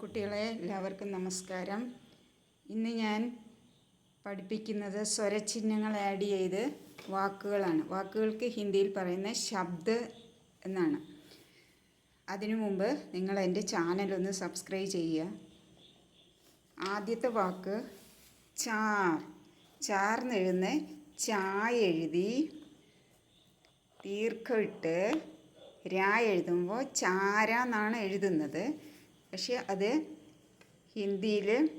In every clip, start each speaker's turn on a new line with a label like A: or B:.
A: കുട്ടികളെ എല്ലാവർക്കും നമസ്കാരം. ഇന്ന് ഞാൻ പഠിപ്പിക്കുന്നത് സ്വരചിഹ്നങ്ങൾ ആഡ് ചെയ്ത് വാക്കുകളാണ്. വാക്കുകൾക്ക് ഹിന്ദിയിൽ പറയുന്ന ശബ്ദ് എന്നാണ്. അതിനു മുമ്പ് നിങ്ങൾ എന്റെ ചാനലൊന്ന് സബ്സ്ക്രൈബ് ചെയ്യുക. ആദ്യത്തെ വാക്ക് ചാർ. ചാർന്ന് എഴുതുന്ന ചാ എഴുതി ദീർഘമിട്ട് രാ എഴുതുമ്പോൾ ചാര എന്നാണ് എഴുതുന്നത്. പക്ഷെ അത് ഹിന്ദിയിൽ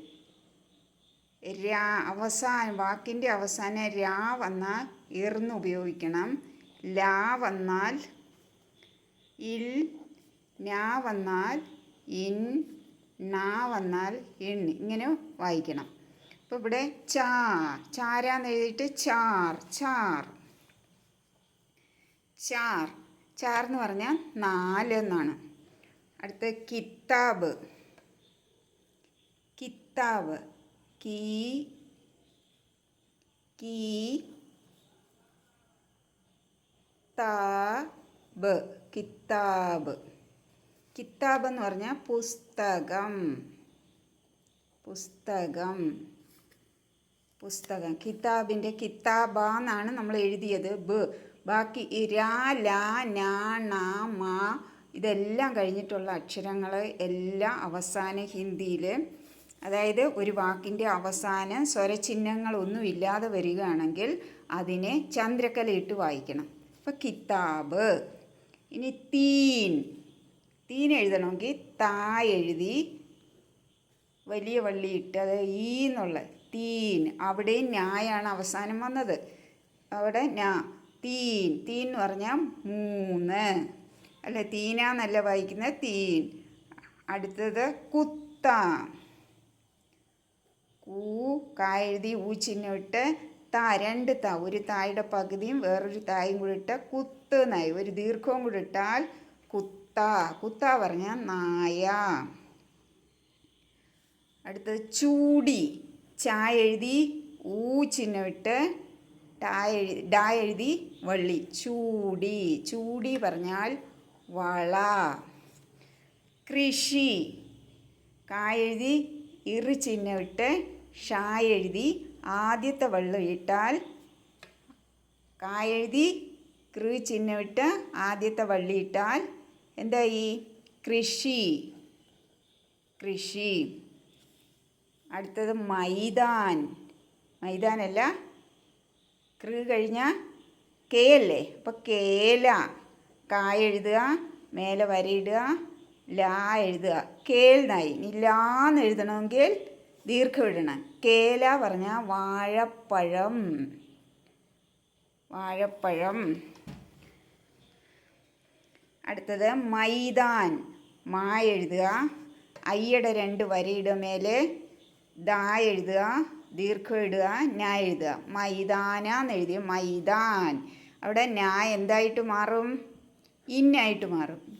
A: രാ അവസാന വാക്കിന്റെ അവസാനം രാ വന്നാൽ ഇർന്ന് ഉപയോഗിക്കണം. ലാ വന്നാൽ ഇൽ ഞാ വന്നാൽ ഇൻ നാ വന്നാൽ ഇൺ ഇങ്ങനെ വായിക്കണം. അപ്പോൾ ഇവിടെ ചാ ചാരാന്ന് എഴുതിയിട്ട് ചാർ ചാർ. ചാർ ചാർ എന്ന് പറഞ്ഞാൽ നാല് എന്നാണ്. അടുത്ത കിത്താബ് കിത്താബ് കീ. കീ. താബ്. കിത്താബ് കിത്താബ് എന്ന് പറഞ്ഞാൽ പുസ്തകം. പുസ്തകം. പുസ്തകം. കിതാബിന്റെ കിതാബ എന്നാണ് നമ്മൾ എഴുതിയത്. ബ്. ബാക്കി ഇരാ ലാ നാ മാ ഇതെല്ലാം കഴിഞ്ഞിട്ടുള്ള അക്ഷരങ്ങൾ എല്ലാം അവസാന ഹിന്ദിയിൽ അതായത് ഒരു വാക്കിന്റെ അവസാനം സ്വരചിഹ്നങ്ങളൊന്നും ഇല്ലാതെ വരികയാണെങ്കിൽ അതിനെ ചന്ദ്രക്കലയിട്ട് വായിക്കണം. അപ്പോൾ കിതാബ് ഇനി തീൻ. തീൻ എഴുതണമെങ്കിൽ താ എഴുതി വലിയ വള്ളി ഇട്ട് അത് ഈ എന്നുള്ള തീൻ. അവിടെയും ഞായാണ് അവസാനം വന്നത്. അവിടെ ഞാ തീൻ. തീൻ എന്ന് പറഞ്ഞാൽ മൂന്ന്. അല്ല തീന എന്നല്ല വായിക്കുന്നത് തീൻ. അടുത്തത് കുത്ത. കൂ കാ എഴുതി ഊ ചിഹ്നം ഇട്ട് താ രണ്ട് താ. ഒരു തായുടെ പകുതിയും വേറൊരു തായും കൂടി ഇട്ട് കുത്ത് നായി ഒരു ദീർഘവും കൂടി ഇട്ടാൽ കുത്ത. കുത്ത പറഞ്ഞാൽ നായ. അടുത്തത് ചൂടി. ചായ എഴുതി ഊ ചിഹ്നം ഇട്ട് ടാ എഴുതി ഡാ എഴുതി വള്ളി. ചൂടി. ചൂടി പറഞ്ഞാൽ വള. കൃഷി. കാ എഴുതി ഇറ് ചിഹ്നം ഇട്ട് ഷാ എഴുതി ആദ്യത്തെ വെള്ളം ഇട്ടാൽ കാ എഴുതി കൃ ചിഹ്നം ഇട്ട് ആദ്യത്തെ വള്ളി ഇട്ടാൽ എന്തായി? കൃഷി. കൃഷി. അടുത്തത് മൈതാൻ മൈതാനല്ല കൃ കഴിഞ്ഞാൽ കെ അല്ലേ? അപ്പോൾ കേല. കായ എഴുതുക മേലെ വരയിടുക ലാ എഴുതുക. കേൾനായി. ഇനി ലാന്ന് എഴുതണമെങ്കിൽ ദീർഘം ഇടണം കേല പറഞ്ഞാൽ വാഴപ്പഴം. വാഴപ്പഴം. അടുത്തത് മൈതാൻ മാ എഴുതുക. അയ്യടെ രണ്ട് വരയുടെ മേലെ. ദാ എഴുതുക. ദീർഘം ഇടുക. ഞാ എഴുതുക. മൈതാന എന്ന് എഴുതി മൈതാൻ അവിടെ ഞാ എന്തായിട്ട് മാറും? ഇന്നായിട്ട് മാറും.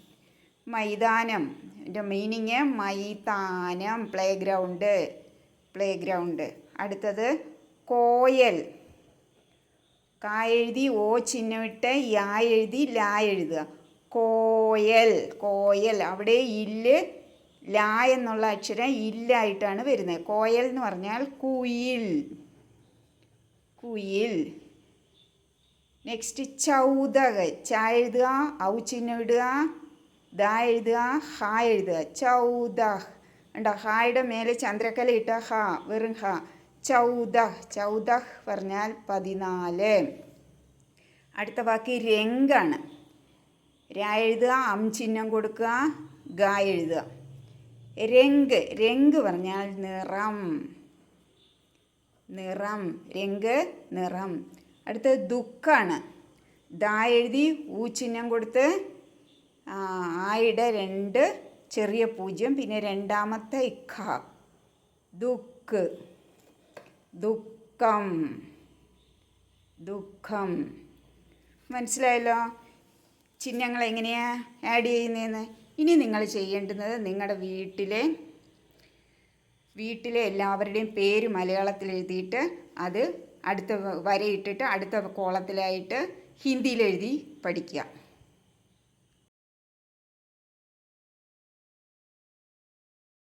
A: മൈതാനം എന്റെ മീനിങ് മൈതാനം പ്ലേ ഗ്രൗണ്ട് പ്ലേ ഗ്രൗണ്ട് അടുത്തത് കോയൽ. കാ എഴുതി ഓ ചിഹ്നമിട്ട് യാ എഴുതി ലാ എഴുതുക. കോയൽ കോയൽ. അവിടെ ഇല്ല് ലാ എന്നുള്ള അക്ഷരം ഇല്ലായിട്ടാണ് വരുന്നത്. കോയൽ എന്ന് പറഞ്ഞാൽ കുയിൽ. കുയിൽ. നെക്സ്റ്റ് ചൗദക്. ച എഴുതുക? ഔ ചിഹ്നം ഇടുക ദ എഴുതുക. ഹ എഴുതുക. ചൗദഹ് ഉണ്ടോ ഹായുടെ മേലെ ചന്ദ്രക്കല ഇട്ട ഹ വെറും ഹ. ചൗദ ചൗദഹ് പറഞ്ഞാൽ പതിനാല്. അടുത്ത വാക്ക് രംഗാണ്. ര എഴുതുക. അം ചിഹ്നം കൊടുക്കുക. ഗ എഴുതുക. രംഗ്. രംഗ് പറഞ്ഞാൽ നിറം. നിറം. രംഗ് നിറം. അടുത്തത് ദുഃഖാണ്. ദാ എഴുതി ഊ ചിഹ്നം കൊടുത്ത് ആയുടെ രണ്ട് ചെറിയ പൂജ്യം പിന്നെ രണ്ടാമത്തെ ഇഖ. ദുഃഖ് ദുഃഖം. ദുഃഖം. മനസ്സിലായല്ലോ? ചിഹ്നങ്ങൾ എങ്ങനെയാണ് ആഡ് ചെയ്യുന്നതെന്ന് ഇനി നിങ്ങൾ ചെയ്യേണ്ടുന്നത് നിങ്ങളുടെ വീട്ടിലെ വീട്ടിലെ എല്ലാവരുടെയും പേര് മലയാളത്തിൽ എഴുതിയിട്ട് അത് അടുത്ത വരയിട്ടിട്ട് അടുത്ത കോളത്തിലായിട്ട് ഹിന്ദിയിൽ എഴുതി പഠിക്കുക.